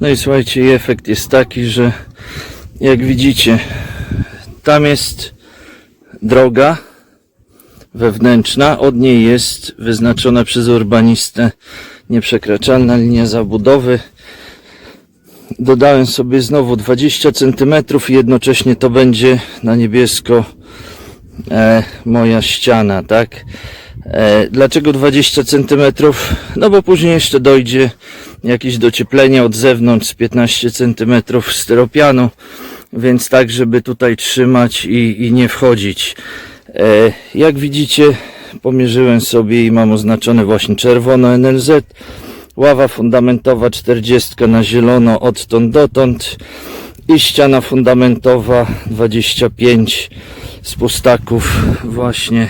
No i słuchajcie, efekt jest taki, że jak widzicie, tam jest droga wewnętrzna, od niej jest wyznaczona przez urbanistę nieprzekraczalna linia zabudowy. Dodałem sobie znowu 20 cm i jednocześnie to będzie na niebiesko e, moja ściana, tak? E, dlaczego 20 cm? No bo później jeszcze dojdzie jakieś docieplenie od zewnątrz z 15 cm styropianu, więc tak, żeby tutaj trzymać i, i nie wchodzić. E, jak widzicie, pomierzyłem sobie i mam oznaczone właśnie czerwono NLZ. Ława fundamentowa 40 na zielono odtąd dotąd i ściana fundamentowa 25 z pustaków właśnie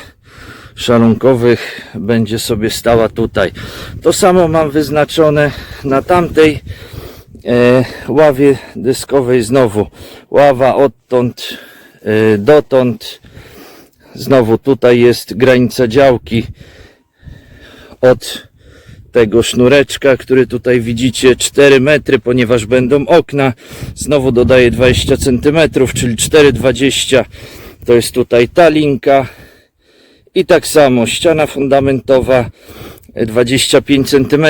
szalunkowych będzie sobie stała tutaj. To samo mam wyznaczone na tamtej e, ławie dyskowej znowu. Ława odtąd e, dotąd. Znowu tutaj jest granica działki od tego sznureczka, który tutaj widzicie 4 metry, ponieważ będą okna. Znowu dodaję 20 cm, czyli 4,20 to jest tutaj ta linka. I tak samo ściana fundamentowa e, 25 cm.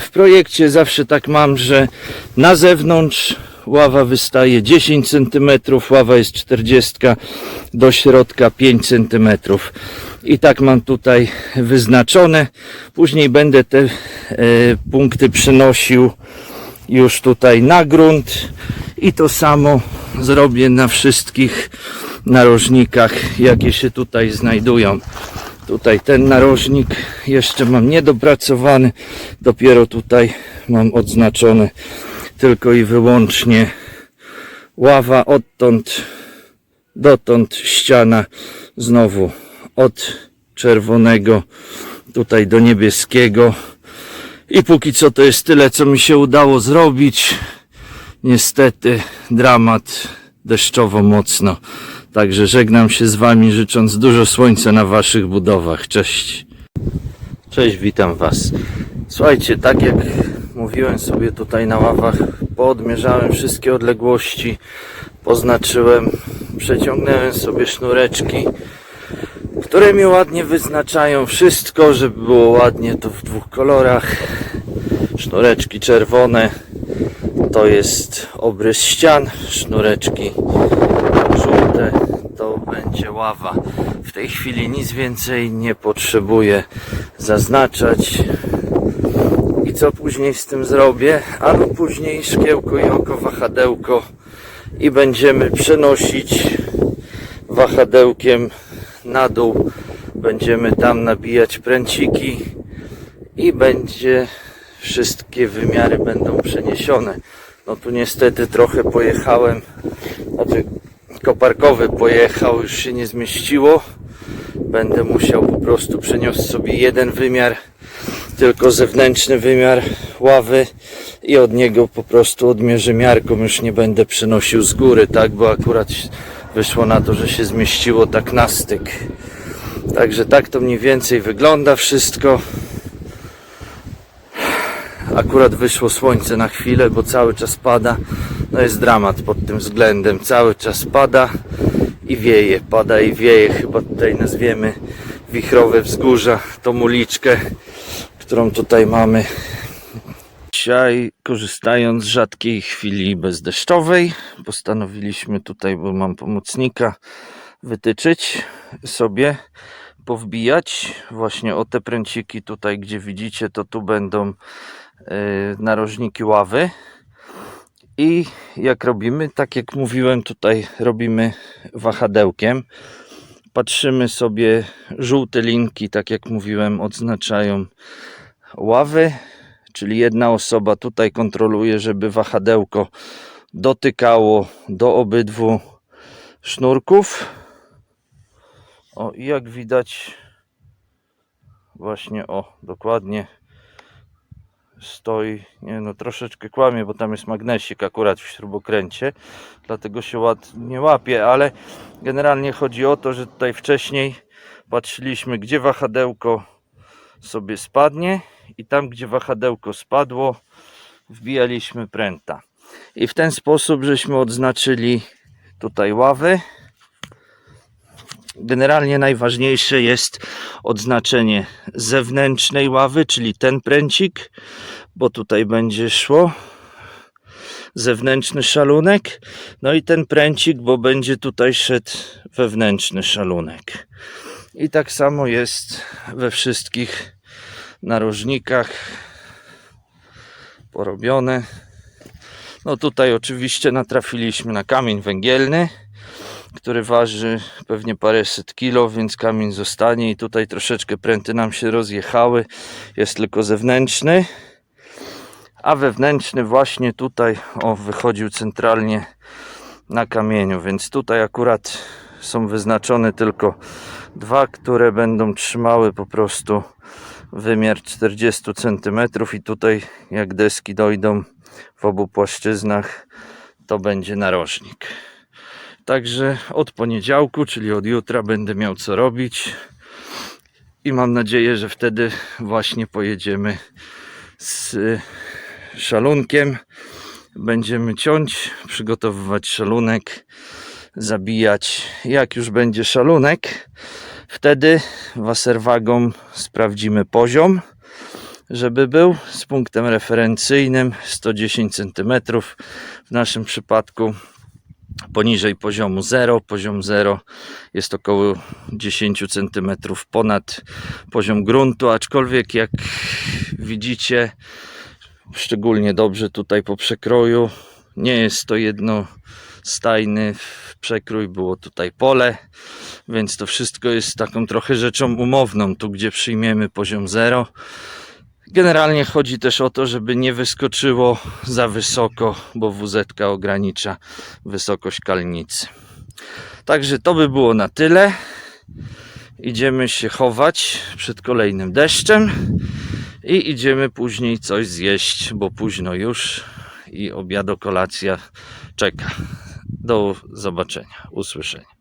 W projekcie zawsze tak mam, że na zewnątrz ława wystaje 10 cm, ława jest 40 do środka 5 cm. I tak mam tutaj wyznaczone. Później będę te e, punkty przenosił już tutaj na grunt i to samo zrobię na wszystkich narożnikach, jakie się tutaj znajdują. Tutaj ten narożnik jeszcze mam niedopracowany, dopiero tutaj mam odznaczone tylko i wyłącznie ława odtąd dotąd ściana znowu od czerwonego tutaj do niebieskiego i póki co to jest tyle co mi się udało zrobić niestety dramat deszczowo mocno także żegnam się z wami życząc dużo słońca na waszych budowach. Cześć. Cześć witam was. Słuchajcie tak jak mówiłem sobie tutaj na ławach poodmierzałem wszystkie odległości poznaczyłem przeciągnąłem sobie sznureczki które mi ładnie wyznaczają wszystko, żeby było ładnie to w dwóch kolorach. Sznureczki czerwone to jest obrys ścian, sznureczki żółte to będzie ława. W tej chwili nic więcej nie potrzebuję zaznaczać. I co później z tym zrobię? Albo później szkiełko i oko wahadełko i będziemy przenosić wahadełkiem na dół. Będziemy tam nabijać pręciki i będzie wszystkie wymiary będą przeniesione. No tu niestety trochę pojechałem, znaczy koparkowy pojechał, już się nie zmieściło. Będę musiał po prostu przeniosć sobie jeden wymiar, tylko zewnętrzny wymiar ławy i od niego po prostu odmierzę miarką, już nie będę przenosił z góry, tak, bo akurat wyszło na to, że się zmieściło tak na styk. Także tak to mniej więcej wygląda wszystko. Akurat wyszło słońce na chwilę, bo cały czas pada. No jest dramat pod tym względem. Cały czas pada i wieje. Pada i wieje. Chyba tutaj nazwiemy wichrowe wzgórza, tą uliczkę, którą tutaj mamy. Dzisiaj, korzystając z rzadkiej chwili bezdeszczowej, postanowiliśmy tutaj, bo mam pomocnika, wytyczyć sobie, powbijać właśnie o te pręciki tutaj, gdzie widzicie, to tu będą yy, narożniki ławy. I jak robimy, tak jak mówiłem, tutaj robimy wahadełkiem. Patrzymy sobie, żółte linki, tak jak mówiłem, odznaczają ławy, czyli jedna osoba tutaj kontroluje, żeby wahadełko dotykało do obydwu sznurków. O, i jak widać, właśnie o, dokładnie stoi, nie no troszeczkę kłamie, bo tam jest magnesik akurat w śrubokręcie, dlatego się ładnie łapie, ale generalnie chodzi o to, że tutaj wcześniej patrzyliśmy, gdzie wahadełko sobie spadnie i tam, gdzie wahadełko spadło, wbijaliśmy pręta. I w ten sposób żeśmy odznaczyli tutaj ławy. Generalnie najważniejsze jest odznaczenie zewnętrznej ławy, czyli ten pręcik, bo tutaj będzie szło zewnętrzny szalunek. No i ten pręcik, bo będzie tutaj szedł wewnętrzny szalunek. I tak samo jest we wszystkich narożnikach porobione. No tutaj oczywiście natrafiliśmy na kamień węgielny, który waży pewnie paręset kilo, więc kamień zostanie i tutaj troszeczkę pręty nam się rozjechały. Jest tylko zewnętrzny, a wewnętrzny właśnie tutaj o wychodził centralnie na kamieniu, więc tutaj akurat są wyznaczone tylko dwa, które będą trzymały po prostu wymiar 40 cm i tutaj jak deski dojdą w obu płaszczyznach to będzie narożnik. Także od poniedziałku, czyli od jutra będę miał co robić i mam nadzieję, że wtedy właśnie pojedziemy z y, szalunkiem. Będziemy ciąć, przygotowywać szalunek, zabijać. Jak już będzie szalunek, wtedy waserwagą sprawdzimy poziom, żeby był z punktem referencyjnym 110 cm. W naszym przypadku poniżej poziomu 0. Poziom 0 jest około 10 cm ponad poziom gruntu, aczkolwiek jak widzicie, szczególnie dobrze tutaj po przekroju, nie jest to jednostajny przekrój, było tutaj pole, więc to wszystko jest taką trochę rzeczą umowną, tu gdzie przyjmiemy poziom 0. Generalnie chodzi też o to, żeby nie wyskoczyło za wysoko, bo WZ ogranicza wysokość kalnicy. Także to by było na tyle. Idziemy się chować przed kolejnym deszczem i idziemy później coś zjeść, bo późno już i obiado kolacja czeka. Do zobaczenia, usłyszenia.